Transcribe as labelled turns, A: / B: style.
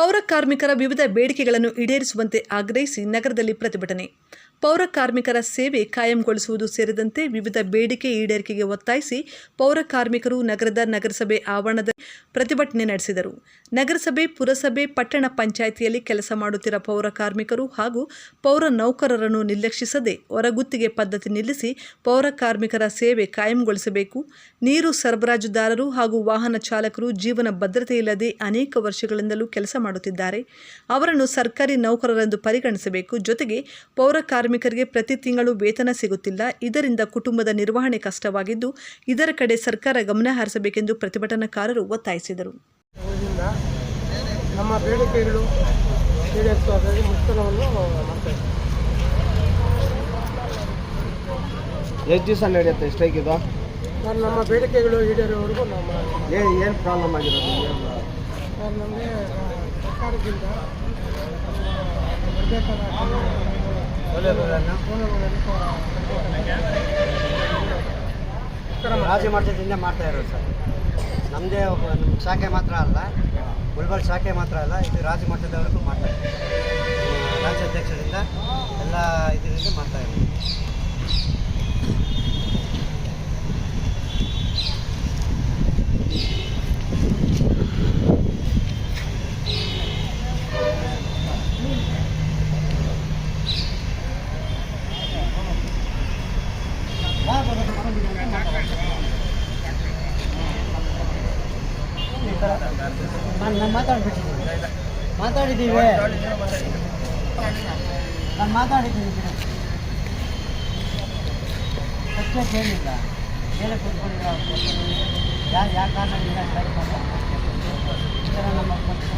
A: ಪೌರ ಕಾರ್ಮಿಕರ ವಿವಿಧ ಬೇಡಿಕೆಗಳನ್ನು ಈಡೇರಿಸುವಂತೆ ಆಗ್ರಹಿಸಿ ನಗರದಲ್ಲಿ ಪ್ರತಿಭಟನೆ ಪೌರ ಕಾರ್ಮಿಕರ ಸೇವೆ ಕಾಯಂಗೊಳಿಸುವುದು ಸೇರಿದಂತೆ ವಿವಿಧ ಬೇಡಿಕೆ ಈಡೇರಿಕೆಗೆ ಒತ್ತಾಯಿಸಿ ಪೌರ ಕಾರ್ಮಿಕರು ನಗರದ ನಗರಸಭೆ ಆವರಣದಲ್ಲಿ ಪ್ರತಿಭಟನೆ ನಡೆಸಿದರು. ನಗರಸಭೆ, ಪುರಸಭೆ, ಪಟ್ಟಣ ಪಂಚಾಯಿತಿಯಲ್ಲಿ ಕೆಲಸ ಮಾಡುತ್ತಿರುವ ಪೌರ ಕಾರ್ಮಿಕರು ಹಾಗೂ ಪೌರ ನೌಕರರನ್ನು ನಿರ್ಲಕ್ಷಿಸದೆ ಹೊರಗುತ್ತಿಗೆ ಪದ್ಧತಿ ನಿಲ್ಲಿಸಿ ಪೌರ ಕಾರ್ಮಿಕರ ಸೇವೆ ಕಾಯಂಗೊಳಿಸಬೇಕು. ನೀರು ಸರಬರಾಜುದಾರರು ಹಾಗೂ ವಾಹನ ಚಾಲಕರು ಜೀವನ ಭದ್ರತೆ ಇಲ್ಲದೆ ಅನೇಕ ವರ್ಷಗಳಿಂದಲೂ ಕೆಲಸ ಮಾಡುತ್ತಿದ್ದಾರೆ. ಅವರನ್ನು ಸರ್ಕಾರಿ ನೌಕರರೆಂದು ಪರಿಗಣಿಸಬೇಕು. ಜೊತೆಗೆ ಪೌರ ಕಾರ್ಮಿಕರಿಗೆ ಪ್ರತಿ ತಿಂಗಳು ವೇತನ ಸಿಗುತ್ತಿಲ್ಲ. ಇದರಿಂದ ಕುಟುಂಬದ ನಿರ್ವಹಣೆ ಕಷ್ಟವಾಗಿದ್ದು ಇದರ ಕಡೆ ಸರ್ಕಾರ ಗಮನ ಹರಿಸಬೇಕೆಂದು ಪ್ರತಿಭಟನಾಕಾರರು ಒತ್ತಾಯಿಸಿದರು.
B: ನಮ್ಮ ಬೇಡಿಕೆಗಳು
C: ಎಷ್ಟು ದಿವಸ ನಡೆಯುತ್ತೆ ಸ್ಟ್ರೈಕ್ ಇದು?
B: ಸರ್ ನಮ್ಮ ಬೇಡಿಕೆಗಳು ಈಡೇರೋವರೆಗೂ ನಮ್ಮ
C: ಏನು ಏನು ಪ್ರಾಬ್ಲಮ್ ಆಗಿರೋದು?
B: ಸರ್ ನಮಗೆ ಸರ್ಕಾರದಿಂದ ಬರ್ಬೇಕಾದ ಮಾಡ್ತಿದ್ದಿಂದ ಮಾಡ್ತಾ
D: ಇರೋದು ಸರ್. ನಮ್ಮದೇ ನಮ್ಮ ಶಾಖೆ ಮಾತ್ರ ಅಲ್ಲ, ಗುಲ್ಬರ್ಗ ಶಾಖೆ ಮಾತ್ರ ಅಲ್ಲ, ಇದು ರಾಜ್ಯ ಮಟ್ಟದವರೆಗೂ ಮಾಡ್ತಾ ಇದ್ದೀವಿ ರಾಜ್ಯಾಧ್ಯಕ್ಷರಿಂದ ಎಲ್ಲ ಇದರಿಂದ ಮಾಡ್ತಾ ಇದ್ದೀವಿ ನಾನು ಮಾತಾಡ್ಬಿಟ್ಟಿದ್ದೀನಿ ಮಾತಾಡಿದ್ದೀವಿ ನಾನು ಮಾತಾಡಿದ್ದೀನಿ ಅಷ್ಟೇ ಕೇಳಿಲ್ಲ. ಬೇರೆ ಕೂತ್ಕೊಂಡಿಲ್ಲ ಯಾರು ಯಾವ ಈ ಥರ ನಮ್ಮ ನಮ್ಮ.